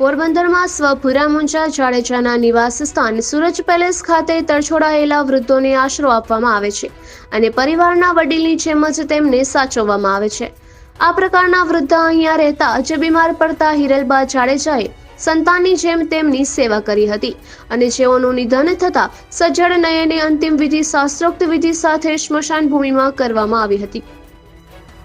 પોરબંદરમાં સ્વપુરા મુંજા જાડેજાના નિવાસ સ્થાન સુરજ પેલેસ ખાતે તરછોડાયેલા વૃદ્ધોને આશરો આપવામાં આવે છે અને પરિવારના વડીલની જેમ જ તેમને સાચવવામાં આવે છે. આ પ્રકારના વૃદ્ધ અહીંયા રહેતા જે બીમાર પડતા હિરલબા જાડેજાએ સંતાનની જેમ તેમની સેવા કરી હતી અને જેઓનું નિધન થતા સજ્જડ નયને અંતિમ વિધિ શાસ્ત્રોક્ત વિધિ સાથે સ્મશાન ભૂમિમાં કરવામાં આવી હતી.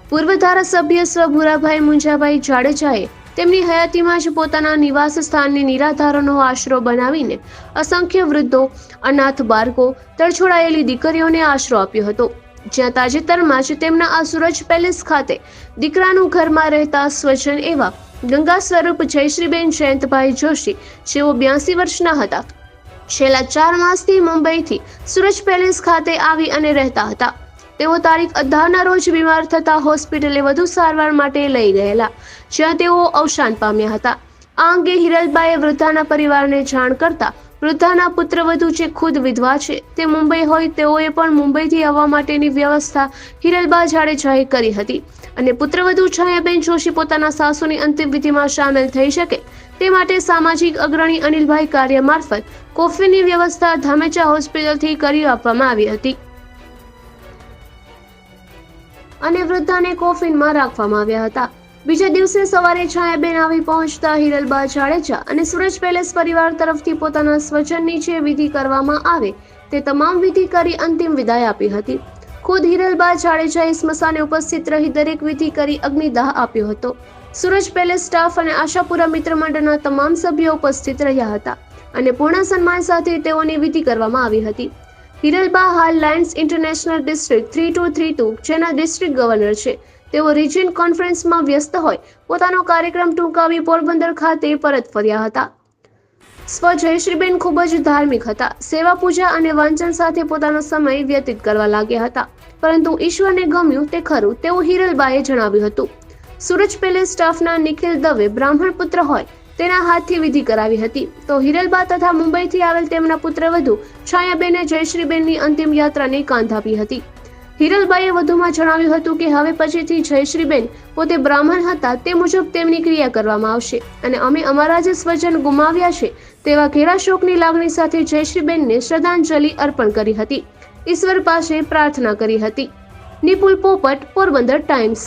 પૂર્વ ધારાસભ્ય સ્વ ભૂરાભાઈ મુંજાભાઈ જાડેજાએ તેમની હયાતીમાં જ પોતાના નિવાસ સ્થાનને નિરાધારોનો આશરો બનાવીને અસંખ્ય વૃદ્ધો, અનાથ બાળકો, તરછોડાયેલી દીકરીઓને આશરો આપ્યો હતો. જ્યાં તાજેતરમાં જ તેમના આ સુરજ પેલેસ ખાતે દીકરાનું ઘરમાં રહેતા સ્વજન એવા ગંગા સ્વરૂપ જયશ્રીબેન જયંતભાઈ જોશી, જેઓ બ્યાસી વર્ષના હતા. છેલ્લા ચાર માસથી મુંબઈથી સુરજ પેલેસ ખાતે આવી અને રહેતા હતા. તેઓ તારીખ અઢારના રોજ બીમાર થતા હોસ્પિટલે વધુ સારવાર માટે લઈ ગયેલા, જ્યાં તેઓ અવસાન પામ્યા હતા. આ અંગે હિરલબાએ વૃદ્ધાના પરિવારને જાણ કરતા વૃદ્ધાના પુત્રવધુ જે ખુદ વિધવા છે તે મુંબઈ હોય તેઓએ પણ મુંબઈથી આવવા માટેની વ્યવસ્થા હિરલબા જાડેજાએ કરી હતી. અને પુત્રવધુ છાયાબેન જોશી પોતાના સાસુની અંતિમ વિધિમાં સામેલ થઈ શકે તે માટે સામાજિક અગ્રણી અનિલભાઈ કાર્ય મારફત કોફીની વ્યવસ્થા ધામેચા હોસ્પિટલથી કરી આપવામાં આવી હતી. અને વૃદ્ધાને કોફિનમાં રાખવામાં આવ્યા હતા. બીજા દિવસે સવારે છાયાબેન આવી પહોંચતા હિરલબા જાડેજા અને સુરજ પેલેસ પરિવાર તરફથી પોતાના સ્વજનની જે વિધિ કરવામાં આવે તે તમામ વિધિ કરી અંતિમ વિદાય આપી હતી. ખુદ હિરલબા જાડેજાએ સ્મશાને ઉપસ્થિત રહી દરેક વિધિ કરી અગ્નિદાહ આપ્યો હતો. સુરજ પેલેસ સ્ટાફ અને આશાપુરા મિત્ર મંડળના તમામ સભ્યો ઉપસ્થિત રહ્યા હતા અને પૂર્ણ સન્માન સાથે તેઓની વિધિ કરવામાં આવી હતી. હિરલબા હાલ Lions International district three two three two, જેના ડિસ્ટ્રિક્ટ ગવર્નર છે. તેઓ રિજિયન કોન્ફરન્સમાં વ્યસ્ત હોય. પોતાનો કાર્યક્રમ ટૂંકાવી પોરબંદર ખાતે પરત ફર્યા હતા. સ્વ જયશ્રીબેન ખૂબ જ ધાર્મિક હતા. સેવા પૂજા અને વાંચન સાથે પોતાનો સમય વ્યતીત કરવા લાગ્યા હતા. પરંતુ ઈશ્વરને ગમ્યું તે ખરું તેવું હિરલબાએ જણાવ્યું હતું. સુરજ પેલેસ સ્ટાફના નિખિલ દવે બ્રાહ્મણ પુત્ર હોય. તેના હાથથી વિધિ કરાવી હતી. તો હિરલબા તથા મુંબઈથી આવેલ તેમના પુત્રવધુ છાયાબેને જયશ્રીબેનની અંતિમ યાત્રાને કાંધ આપી હતી. હિરલબાએ વધુમાં જણાવ્યું હતું કે હવે પછીથી જયશ્રીબેન પોતે બ્રાહ્મણ હતા તે મુજબ તેમની ક્રિયા કરવામાં આવશે અને અમે અમારા જે સ્વજન ગુમાવ્યા છે તેવા ઘેરા શોકની લાગણી સાથે જયશ્રીબેનને શ્રદ્ધાંજલિ અર્પણ કરી હતી. ઈશ્વર પાસે પ્રાર્થના કરી હતી. નિપુલ પોપટ, પોરબંદર ટાઈમ્સ.